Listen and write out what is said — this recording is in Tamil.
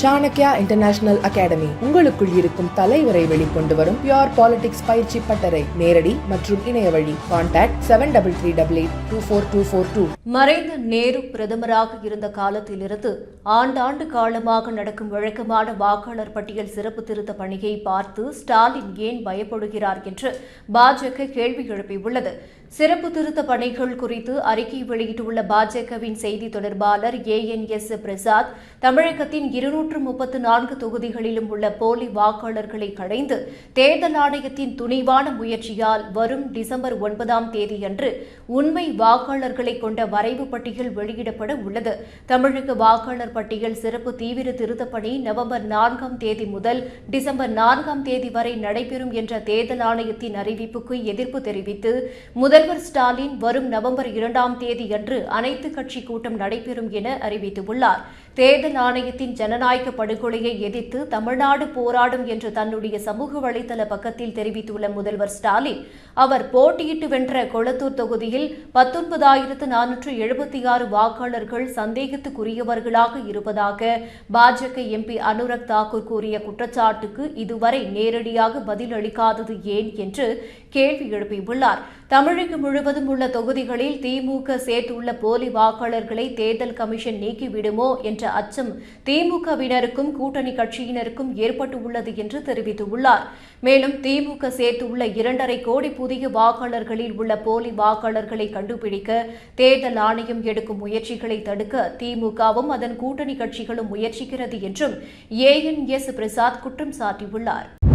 சாணக்யா இன்டர்நேஷனல் அகாடமி உங்களுக்குள் இருக்கும் தலைவரை வெளிக்கொண்டு வரும் பியோர் பாலிடிக்ஸ் பயிற்சி பட்டறை. நேரடி மற்றும் இணைய வழி. Contact seven double three double eight two four two four two மறைந்த நேரு பிரதமராக இருந்த காலத்திலிருந்து ஆண்டாண்டு காலமாக நடக்கும் வழக்கமான வாக்காளர் பட்டியல் சிறப்பு திருத்த பணியை பார்த்து ஸ்டாலின் ஏன் பயப்படுகிறார் என்று பாஜக கேள்வி எழுப்பியுள்ளது. சிறப்பு திருத்த பணிகள் குறித்து அறிக்கை வெளியிட்டுள்ள பாஜகவின் செய்தி தொடர்பாளர் ஏ என் எஸ் பிரசாத் தமிழகத்தின் இருநூறு இருநூற்று முப்பத்து நான்கு தொகுதிகளிலும் உள்ள போலி வாக்காளர்களை களைந்து தேர்தல் ஆணையத்தின் துணிவான முயற்சியால் வரும் டிசம்பர் ஒன்பதாம் தேதியன்று உண்மை வாக்காளர்களை கொண்ட வரைவு பட்டியல் வெளியிடப்பட உள்ளது. தமிழக வாக்காளர் பட்டியல் சிறப்பு தீவிர திருத்தப்பணி நவம்பர் நான்காம் தேதி முதல் டிசம்பர் நான்காம் தேதி வரை நடைபெறும் என்ற தேர்தல் ஆணையத்தின் அறிவிப்புக்கு எதிர்ப்பு தெரிவித்து முதல்வர் ஸ்டாலின் வரும் நவம்பர் இரண்டாம் தேதியன்று அனைத்து கட்சி கூட்டம் நடைபெறும் என அறிவித்துள்ளார். தேர்தல் ஆணையத்தின் ஜனநாயக படுகொலையை எதிர்த்து தமிழ்நாடு போராடும் என்று தன்னுடைய சமூக வலைதள பக்கத்தில் தெரிவித்துள்ள முதல்வர் ஸ்டாலின் அவர் போட்டியிட்டு வென்ற கொளத்தூர் தொகுதியில் பத்தொன்பதாயிரத்து நானூற்று எழுபத்தி ஆறு வாக்காளர்கள் சந்தேகத்துக்குரியவர்களாக இருப்பதாக பாஜக எம்பி அனுரக் தாக்கூர் கூறிய குற்றச்சாட்டுக்கு இதுவரை நேரடியாக பதிலளிக்காதது ஏன் என்று கேள்வி எழுப்பியுள்ளார். தமிழகம் முழுவதும் உள்ள தொகுதிகளில் திமுக சேர்த்துள்ள போலி வாக்காளர்களை தேர்தல் கமிஷன் நீக்கிவிடுமோ என்ற அச்சம் திமுகவினருக்கும் கூட்டணி கட்சியினருக்கும் ஏற்பட்டுள்ளது என்று தெரிவித்துள்ளார். மேலும் திமுக சேர்த்துள்ள இரண்டரை கோடி புதிய வாக்காளர்களில் உள்ள போலி வாக்காளர்களை கண்டுபிடிக்க தேர்தல் ஆணையம் எடுக்கும் முயற்சிகளை தடுக்க திமுகவும் அதன் கூட்டணி கட்சிகளும் முயற்சிக்கிறது என்றும் ஏ என் எஸ் பிரசாத் குற்றம் சாட்டியுள்ளார்.